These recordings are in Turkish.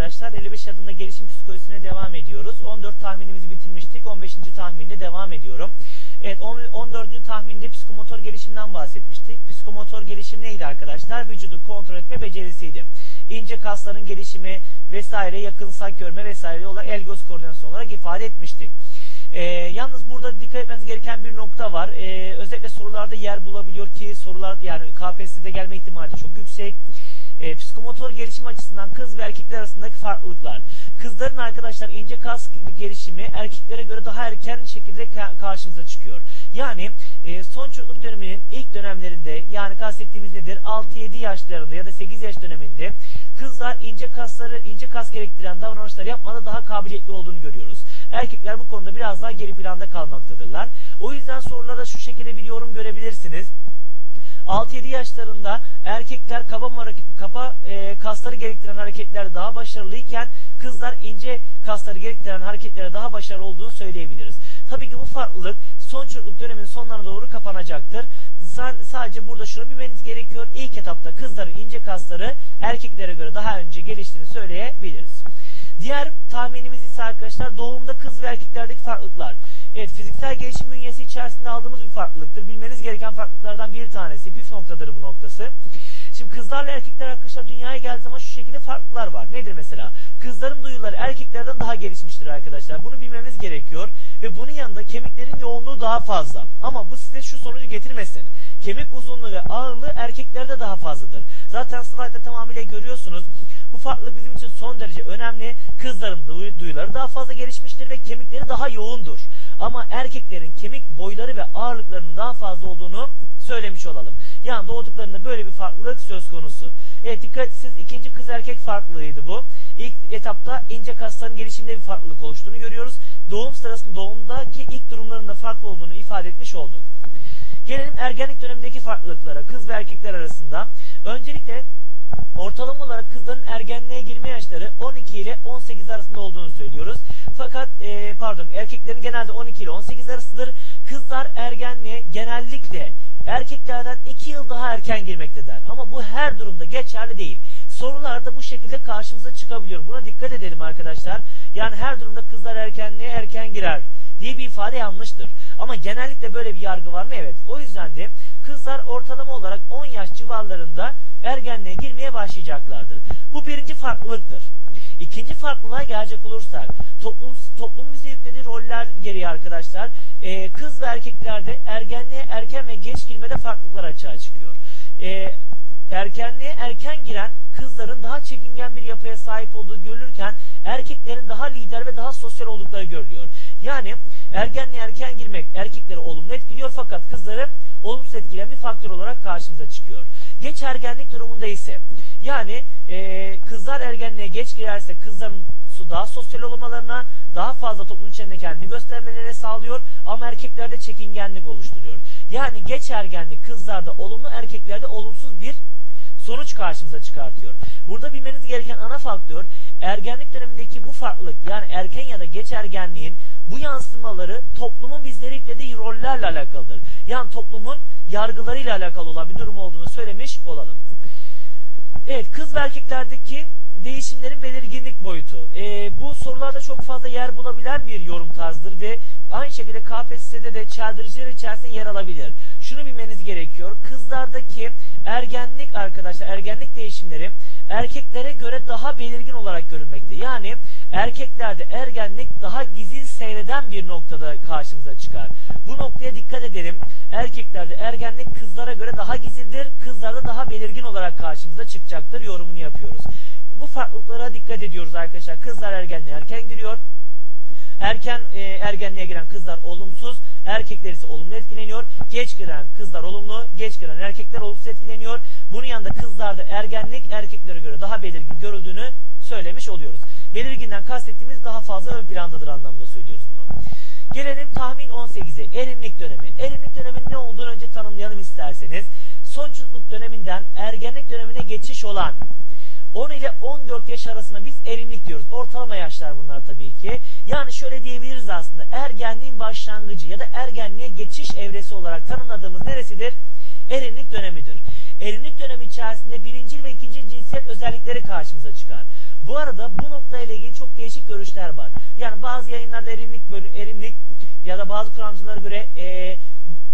arkadaşlar 55 adımda gelişim psikolojisine devam ediyoruz. 14 tahminimizi bitirmiştik. 15. tahminle devam ediyorum. Evet 14. tahminde psikomotor gelişimden bahsetmiştik. Psikomotor gelişim neydi arkadaşlar? Vücudu kontrol etme becerisiydi. İnce kasların gelişimi vesaire yakınsak görme vesaire olarak el göz koordinasyonu olarak ifade etmiştik. E, yalnız burada dikkat etmeniz gereken bir nokta var. E, özellikle sorularda yer bulabiliyor ki sorular yani KPSS'de gelme ihtimali çok yüksek. E, psikomotor gelişim açısından kız ve erkekler arasındaki farklılıklar. Kızların arkadaşlar ince kas gelişimi erkeklere göre daha erken şekilde ka karşımıza çıkıyor. Yani e, son çocukluk döneminin ilk dönemlerinde yani kastettiğimiz nedir? 6-7 yaşlarında ya da 8 yaş döneminde kızlar ince kasları, ince kas gerektiren davranışlar yapmada daha kabiliyetli olduğunu görüyoruz. Erkekler bu konuda biraz daha geri planda kalmaktadırlar. O yüzden sorularda şu şekilde bir yorum görebilirsiniz. 6-7 yaşlarında erkekler kaba, kapa e, kasları gerektiren hareketlerde daha başarılıyken kızlar ince kasları gerektiren hareketlere daha başarılı olduğunu söyleyebiliriz. Tabii ki bu farklılık son çocukluk döneminin sonlarına doğru kapanacaktır. Sadece burada şunu bilmeniz gerekiyor. İlk etapta kızların ince kasları erkeklere göre daha önce geliştiğini söyleyebiliriz. Diğer tahminimiz ise arkadaşlar doğumda kız ve erkeklerdeki farklılıklar. Evet fiziksel gelişim bünyesi içerisinde aldığımız bir farklılıktır. Bilmeniz gereken farklılıklardan bir tanesi. Püf noktadır bu noktası. Şimdi kızlarla erkekler arkadaşlar dünyaya geldiği zaman şu şekilde farklılıklar var. Nedir mesela? Kızların duyuları erkeklerden daha gelişmiştir arkadaşlar. Bunu bilmemiz gerekiyor. Ve bunun yanında kemiklerin yoğunluğu daha fazla. Ama bu size şu sonucu getirmesin. Kemik uzunluğu ve ağırlığı erkeklerde daha fazladır. Zaten slaytta tamamıyla görüyorsunuz. Bu farklılık bizim için son derece önemli. Kızların duyuları daha fazla gelişmiştir ve kemikleri daha yoğundur. Ama erkeklerin kemik boyları ve ağırlıklarının daha fazla olduğunu söylemiş olalım. Yani doğduklarında böyle bir farklılık söz konusu. Evet dikkat etsiniz ikinci kız erkek farklılığıydı bu. İlk etapta ince kasların gelişiminde bir farklılık oluştuğunu görüyoruz. Doğum sırasında doğumdaki ilk durumlarında farklı olduğunu ifade etmiş olduk. Gelelim ergenlik dönemindeki farklılıklara kız ve erkekler arasında. Öncelikle ortalama olarak kızların ergenliğe girme yaşları 12 ile 18 arasında olduğunu söylüyoruz. Fakat e, pardon erkeklerin genelde 12 ile 18 arasıdır. Kızlar ergenliğe genellikle erkeklerden 2 yıl daha erken girmektedir. Ama bu her durumda geçerli değil. Sorularda bu şekilde karşımıza çıkabiliyor. Buna dikkat edelim arkadaşlar. Yani her durumda kızlar erkenliğe erken girer diye bir ifade yanlıştır. Ama genellikle böyle bir yargı var mı? Evet. O yüzden de kızlar ortalama olarak 10 yaş civarlarında ergenliğe girmeye başlayacaklardır. Bu birinci farklılıktır. İkinci farklılığa gelecek olursak toplum, toplum bize yüklediği roller gereği arkadaşlar. E, kız ve erkeklerde ergenliğe erken ve geç girmede farklılıklar açığa çıkıyor. E, erkenliğe erken giren kızların daha çekingen bir yapıya sahip olduğu görülürken erkeklerin daha lider ve daha sosyal oldukları görülüyor. Yani ergenliğe erken girmek erkekleri olumlu etkiliyor fakat kızları olumsuz etkileyen bir faktör olarak karşımıza çıkıyor. Geç ergenlik durumunda ise yani e, kızlar ergenliğe geç girerse kızların daha sosyal olmalarına daha fazla toplum içinde kendini göstermelerine sağlıyor ama erkeklerde çekingenlik oluşturuyor. Yani geç ergenlik kızlarda olumlu erkeklerde olumsuz bir sonuç karşımıza çıkartıyor. Burada bilmeniz gereken ana faktör ergenlik dönemindeki bu farklılık yani erken ya da geç ergenliğin bu yansımaları toplumun bizlere yüklediği rollerle alakalıdır. Yani toplumun yargılarıyla alakalı olan bir durum olduğunu söylemiş olalım. Evet kız ve erkeklerdeki değişimlerin belirginlik boyutu. E, bu sorularda çok fazla yer bulabilen bir yorum tarzıdır ve aynı şekilde KPSS'de de çeldirici içerisinde yer alabilir. Şunu bilmeniz gerekiyor. Kızlardaki ergenlik arkadaşlar ergenlik değişimleri erkeklere göre daha belirgin olarak görülmekte. Yani erkeklerde ergenlik daha gizli seyreden bir noktada karşımıza çıkar. Bu noktaya dikkat edelim. Erkeklerde ergenlik kızlara göre daha gizlidir, kızlarda daha belirgin olarak karşımıza çıkacaktır yorumunu yapıyoruz. Bu farklılıklara dikkat ediyoruz arkadaşlar. Kızlar ergenliğe erken giriyor. Erken e, ergenliğe giren kızlar olumsuz, erkekler ise olumlu etkileniyor. Geç giren kızlar olumlu, geç giren erkekler olumsuz etkileniyor. Bunun yanında kızlarda ergenlik erkeklere göre daha belirgin görüldüğünü söylemiş oluyoruz. Belirginden kastettiğimiz daha fazla ön plandadır anlamda söylüyoruz bunu. Gelelim tahmin 18'e. Erinlik dönemi. Erinlik döneminin ne olduğunu önce tanımlayalım isterseniz. Son çocukluk döneminden ergenlik dönemine geçiş olan 10 ile 14 yaş arasında biz erinlik diyoruz. Ortalama yaşlar bunlar tabii ki. Yani şöyle diyebiliriz aslında ergenliğin başlangıcı ya da ergenliğe geçiş evresi olarak tanımladığımız neresidir? Erinlik dönemidir. Erinlik dönemi içerisinde birinci ve ikinci cinsiyet özellikleri karşımıza çıkar. Bu arada bu noktayla ilgili çok değişik görüşler var. Yani bazı yayınlarda erinlik, bölü, ya da bazı kuramcılara göre e,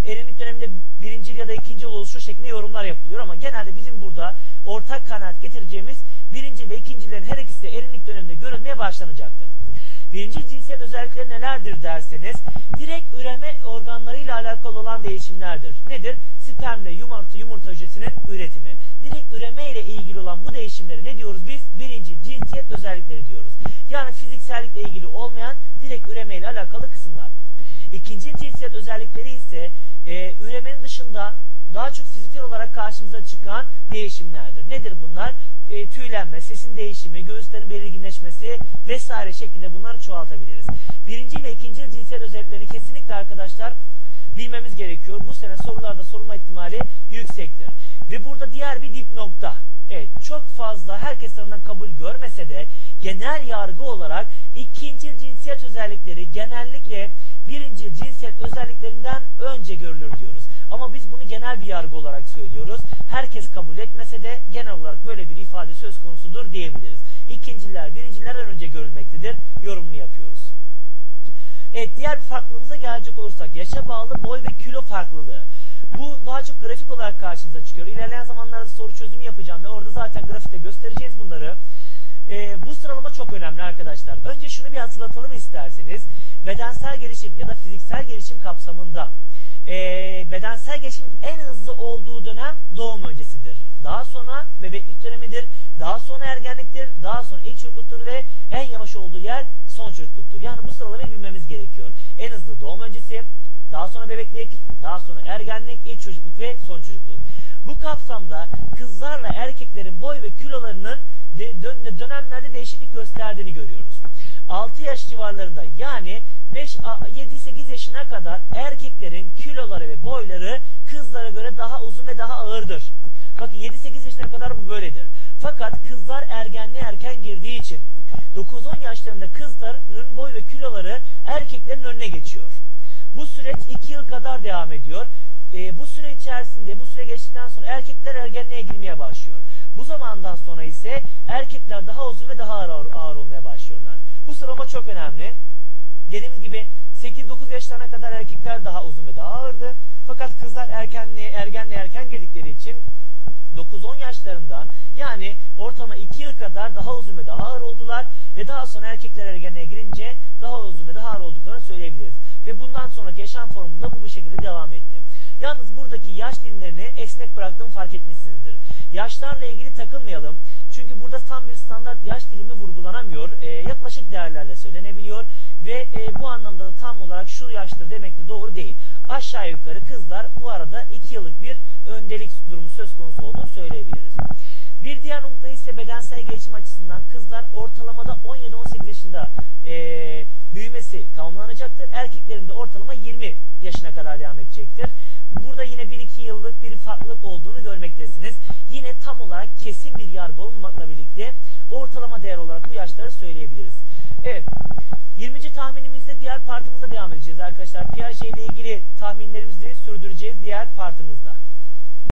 erinlik döneminde birinci ya da ikinci oluşu şeklinde yorumlar yapılıyor ama genelde bizim burada ortak kanaat getireceğimiz birinci ve ikincilerin her ikisi de erinlik döneminde görülmeye başlanacaktır. Birinci cinsiyet özellikleri nelerdir derseniz direkt üreme organlarıyla alakalı olan değişimlerdir. Nedir? Spermle yumurta, yumurta hücresinin üretimi. Direkt üreme ile ilgili olan bu değişimleri ne diyoruz biz? Birinci cinsiyet özellikleri diyoruz. Yani fiziksellikle ilgili olmayan direkt üreme ile alakalı kısımlar. İkinci cinsiyet özellikleri ise e, üremenin dışında daha çok fiziksel olarak karşımıza çıkan değişimlerdir. Nedir bunlar? E, tüylenme, sesin değişimi, göğüslerin belirginleşmesi vesaire şeklinde bunları çoğaltabiliriz. Birinci ve ikinci cinsiyet özelliklerini kesinlikle arkadaşlar bilmemiz gerekiyor. Bu sene sorularda sorulma ihtimali yüksektir. Ve burada diğer bir dip Evet çok fazla herkes tarafından kabul görmese de genel yargı olarak ikinci cinsiyet özellikleri genellikle birinci cinsiyet özelliklerinden önce görülür diyoruz. Ama biz bunu genel bir yargı olarak söylüyoruz. Herkes kabul etmese de genel olarak böyle bir ifade söz konusudur diyebiliriz. İkinciler birincilerden önce görülmektedir. Yorumunu yapıyoruz. Evet diğer bir farklılığımıza gelecek olursak yaşa bağlı boy ve kilo farklılığı. Bu daha çok grafik olarak karşımıza çıkıyor. İlerleyen zamanlarda soru çözümü yapacağım ve orada zaten grafikte göstereceğiz bunları. Ee, bu sıralama çok önemli arkadaşlar. Önce şunu bir hatırlatalım isterseniz. Bedensel gelişim ya da fiziksel gelişim kapsamında e, bedensel gelişim en hızlı olduğu dönem doğum öncesidir. Daha sonra bebeklik dönemidir. Daha sonra ergenliktir. Daha sonra ilk çocukluktur ve en yavaş olduğu yer son çocukluktur. Yani bu sıralamayı bilmemiz gerekiyor. En hızlı doğum öncesi, daha sonra bebeklik, daha sonra ergenlik, ilk çocukluk ve son çocukluk. Bu kapsamda kızlarla erkeklerin boy ve kilolarının dönemlerde değişiklik gösterdiğini görüyoruz. 6 yaş civarlarında yani 5-7-8 yaşına kadar erkeklerin kiloları ve boyları kızlara göre daha uzun ve daha ağırdır. Bakın 7-8 yaşına kadar bu böyledir. Fakat kızlar ergenliğe erken girdiği için 9-10 yaşlarında kızların boy ve kiloları erkeklerin önüne geçiyor. Bu süreç 2 yıl kadar devam ediyor. E, bu süre içerisinde, bu süre geçtikten sonra erkekler ergenliğe girmeye başlıyor. Bu zamandan sonra ise erkekler daha uzun ve daha ağır, ağır olmaya başlıyorlar. Bu sıralama çok önemli. Dediğimiz gibi 8-9 yaşlarına kadar erkekler daha uzun ve daha ağırdı. Fakat kızlar erkenliğe, ergenliğe erken girdikleri için 9-10 yaşlarından yani ortama 2 yıl kadar daha uzun ve daha ağır oldular ve daha sonra erkekler ergenliğe girince daha uzun ve daha ağır olduklarını söyleyebiliriz. Bundan sonraki yaşam formunda bu bu şekilde devam etti. Yalnız buradaki yaş dilimlerini esnek bıraktığımı fark etmişsinizdir. Yaşlarla ilgili takılmayalım. Çünkü burada tam bir standart yaş dilimi vurgulanamıyor. E, yaklaşık değerlerle söylenebiliyor. Ve e, bu anlamda da tam olarak şu yaştır demek de doğru değil. Aşağı yukarı kızlar bu arada 2 yıllık bir öndelik durumu söz konusu olduğunu söyleyebiliriz. Bir diğer nokta ise bedensel gelişim açısından kızlar ortalamada 17-18 yaşında e, büyümesi tamamlanacaktır. Erkeklerin de ortalama 20 yaşına kadar devam edecektir. Burada yine 1-2 yıllık bir farklılık olduğunu görmektesiniz. Yine tam olarak kesin bir yargı olmamakla birlikte ortalama değer olarak bu yaşları söyleyebiliriz. Evet. 20. tahminimizde diğer partımıza devam edeceğiz arkadaşlar. Piaget ile ilgili tahminlerimizi sürdüreceğiz diğer partımızda.